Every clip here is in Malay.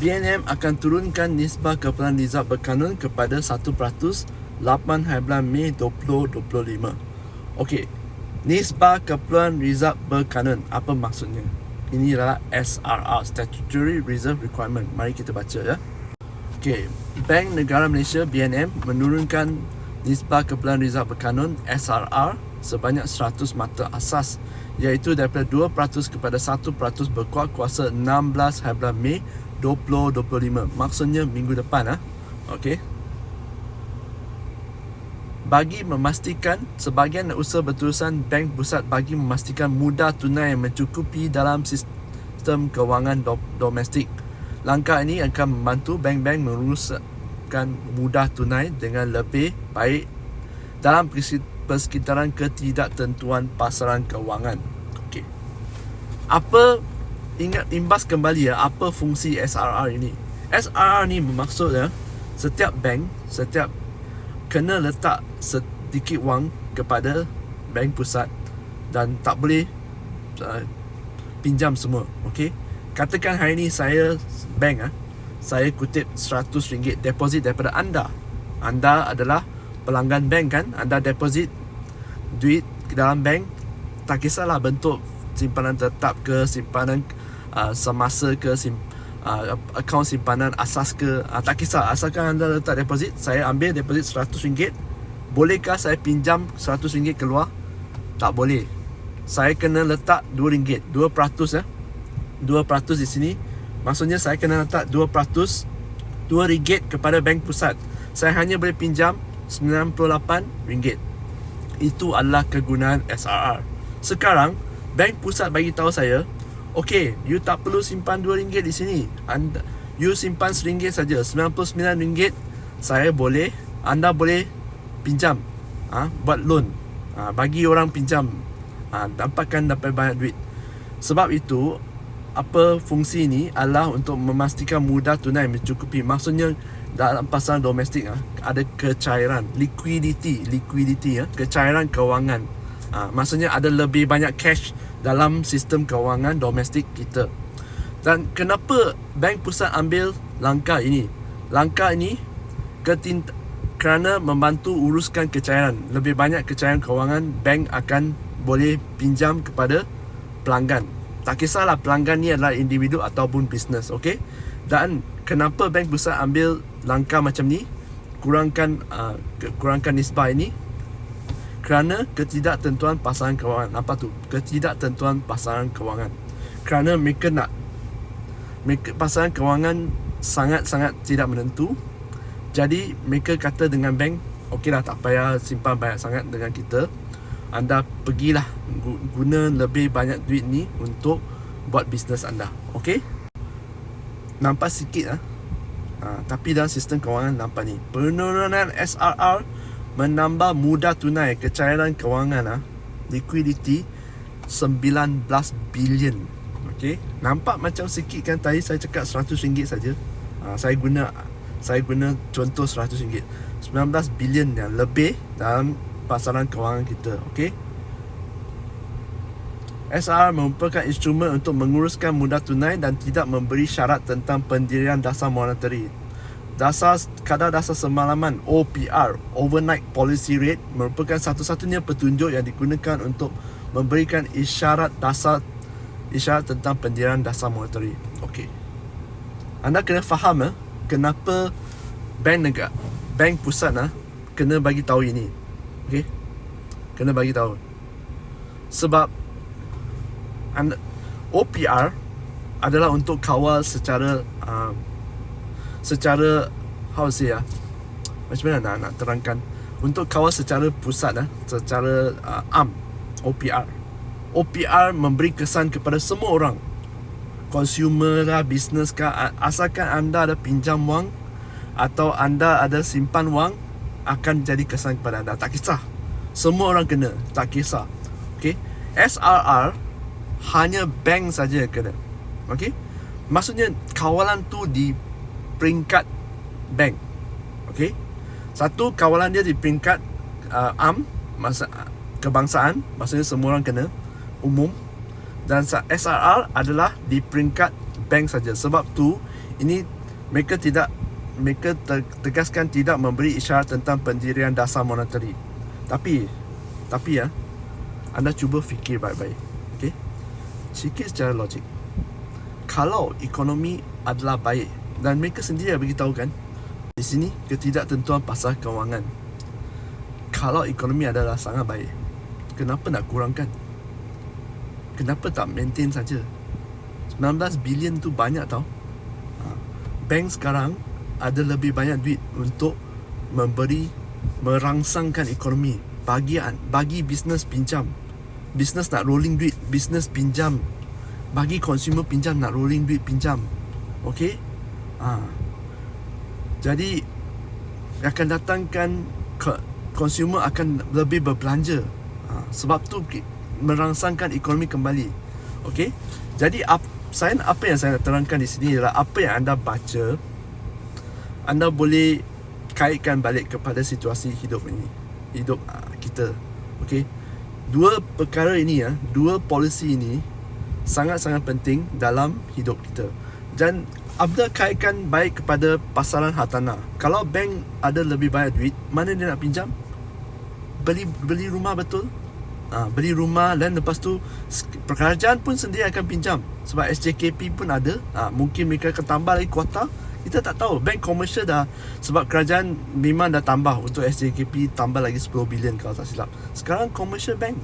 BNM akan turunkan nisbah keperluan rizab berkanun kepada 1% 8 bulan Mei 2025. Okey. Nisbah keperluan rizab berkanun apa maksudnya? Ini adalah SRR Statutory Reserve Requirement. Mari kita baca ya. Okey, Bank Negara Malaysia BNM menurunkan nisbah keperluan rizab berkanun SRR sebanyak 100 mata asas iaitu daripada 2% kepada 1% berkuat kuasa 16 hari bulan Mei 2025 maksudnya minggu depan ah. Okey. Bagi memastikan sebahagian usaha berterusan bank pusat bagi memastikan mudah tunai yang mencukupi dalam sistem kewangan do- domestik. Langkah ini akan membantu bank-bank menguruskan mudah tunai dengan lebih baik dalam persekitaran ketidaktentuan pasaran kewangan. Okey. Apa ingat imbas kembali ya apa fungsi SRR ini. SRR ni bermaksud ya setiap bank setiap kena letak sedikit wang kepada bank pusat dan tak boleh uh, pinjam semua okey? Katakan hari ni saya bank ah saya kutip RM100 deposit daripada anda. Anda adalah pelanggan bank kan? Anda deposit duit ke dalam bank tak kisahlah bentuk simpanan tetap ke simpanan uh, semasa ke sim, uh, akaun simpanan asas ke uh, tak kisah. Asalkan anda letak deposit saya ambil deposit RM100 bolehkah saya pinjam RM100 keluar? Tak boleh. Saya kena letak RM2 2% ya 2% di sini. Maksudnya saya kena letak 2% RM2 kepada bank pusat. Saya hanya boleh pinjam RM98 itu adalah kegunaan SRR sekarang bank pusat bagi tahu saya Okey, you tak perlu simpan RM2 di sini. Anda you simpan RM1 saja, RM99 saya boleh anda boleh pinjam ha, buat loan. Ha, bagi orang pinjam ha, dapatkan dapat banyak duit. Sebab itu apa fungsi ini adalah untuk memastikan mudah tunai mencukupi. Maksudnya dalam pasaran domestik ha, ada kecairan, liquidity, liquidity ya, kecairan kewangan. Ha, maksudnya ada lebih banyak cash dalam sistem kewangan domestik kita. Dan kenapa bank pusat ambil langkah ini? Langkah ini ketint kerana membantu uruskan kecairan. Lebih banyak kecairan kewangan, bank akan boleh pinjam kepada pelanggan. Tak kisahlah pelanggan ni adalah individu ataupun bisnes, okey? Dan kenapa bank pusat ambil langkah macam ni? Kurangkan uh, kurangkan nisbah ini kerana ketidaktentuan pasaran kewangan. Apa tu? Ketidaktentuan pasaran kewangan. Kerana mereka nak mereka pasaran kewangan sangat-sangat tidak menentu. Jadi mereka kata dengan bank, okeylah tak payah simpan banyak sangat dengan kita. Anda pergilah guna lebih banyak duit ni untuk buat bisnes anda. Okey? Nampak sikit ah. Ha, tapi dalam sistem kewangan nampak ni Penurunan SRR menambah mudah tunai kecairan kewangan ah liquidity 19 bilion. Okey. Nampak macam sikit kan tadi saya cakap 100 ringgit saja. Ha, saya guna saya guna contoh 100 ringgit. 19 bilion yang lebih dalam pasaran kewangan kita okey. SR merupakan instrumen untuk menguruskan mudah tunai dan tidak memberi syarat tentang pendirian dasar monetary dasar kadar dasar semalaman OPR overnight policy rate merupakan satu-satunya petunjuk yang digunakan untuk memberikan isyarat dasar isyarat tentang pendirian dasar monetary. Okey. Anda kena faham eh kenapa bank negara bank pusat ah kena bagi tahu ini. Okey. Kena bagi tahu. Sebab anda OPR adalah untuk kawal secara uh, secara how to say ah macam mana nak, nak terangkan? Untuk kawal secara pusat ah secara uh, am OPR OPR memberi kesan kepada semua orang. Consumer lah business kah asalkan anda ada pinjam wang atau anda ada simpan wang akan jadi kesan kepada anda. Tak kisah. Semua orang kena. Tak kisah. Okey SRR hanya bank saja kena. Okey maksudnya kawalan tu di peringkat bank. Okey. Satu kawalan dia di peringkat uh, am masa kebangsaan, maksudnya semua orang kena umum dan SRR adalah di peringkat bank saja. Sebab tu Ini mereka tidak mereka te- tegaskan tidak memberi isyarat tentang pendirian dasar monetary. Tapi tapi ya anda cuba fikir baik-baik. Okey? Sikit secara logik. Kalau ekonomi adalah baik dan mereka sendiri dah beritahu kan di sini ketidaktentuan pasal kewangan. Kalau ekonomi adalah sangat baik, kenapa nak kurangkan? Kenapa tak maintain saja? 19 bilion tu banyak tau. Ha. Bank sekarang ada lebih banyak duit untuk memberi merangsangkan ekonomi bagi bagi bisnes pinjam. Bisnes nak rolling duit, bisnes pinjam. Bagi consumer pinjam nak rolling duit pinjam. Okey? Ha. Jadi akan datangkan consumer akan lebih berbelanja. Ha. Sebab tu merangsangkan ekonomi kembali. Okey? Jadi ap, saya apa yang saya terangkan di sini ialah apa yang anda baca anda boleh kaitkan balik kepada situasi hidup ini. Hidup uh, kita. Okey. Dua perkara ini ya, dua polisi ini sangat-sangat penting dalam hidup kita. Dan Abda kaitkan baik kepada pasaran hartanah. Kalau bank ada lebih banyak duit, mana dia nak pinjam? Beli beli rumah betul? ha, beli rumah dan lepas tu kerajaan pun sendiri akan pinjam. Sebab SJKP pun ada. Ha, mungkin mereka akan tambah lagi kuota. Kita tak tahu. Bank komersial dah sebab kerajaan memang dah tambah. Untuk SJKP tambah lagi 10 bilion kalau tak silap. Sekarang komersial bank.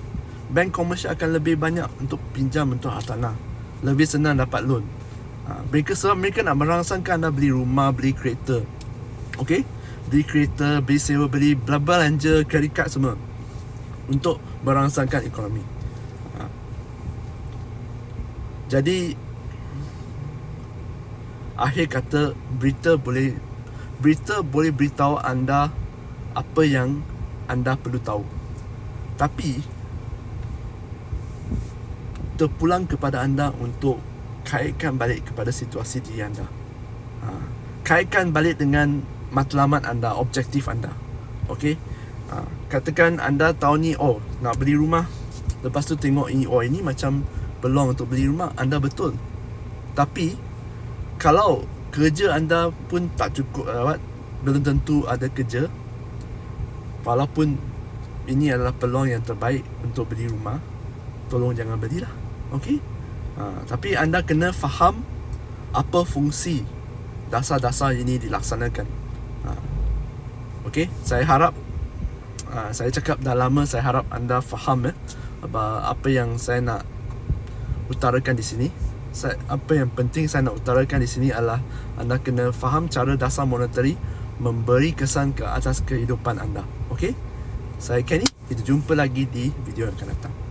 Bank komersial akan lebih banyak untuk pinjam untuk hartanah. Lebih senang dapat loan ha, mereka sebab mereka nak merangsangkan anda beli rumah beli kereta Okay beli kereta beli sewa beli belanja credit card semua untuk merangsangkan ekonomi. Ha. Jadi akhir kata berita boleh berita boleh beritahu anda apa yang anda perlu tahu. Tapi terpulang kepada anda untuk kaitkan balik kepada situasi diri anda. Ha. Kaitkan balik dengan matlamat anda, objektif anda. Okey? Ha, katakan anda tahu ni oh nak beli rumah lepas tu tengok ini oh ini macam peluang untuk beli rumah anda betul tapi kalau kerja anda pun tak cukup lawat belum tentu ada kerja walaupun ini adalah peluang yang terbaik untuk beli rumah tolong jangan belilah okey ha, tapi anda kena faham apa fungsi dasar-dasar ini dilaksanakan. Ha. okey saya harap uh, saya cakap dah lama saya harap anda faham ya apa yang saya nak utarakan di sini. Saya, apa yang penting saya nak utarakan di sini adalah anda kena faham cara dasar monetary memberi kesan ke atas kehidupan anda. Okey? Saya Kenny kita jumpa lagi di video yang akan datang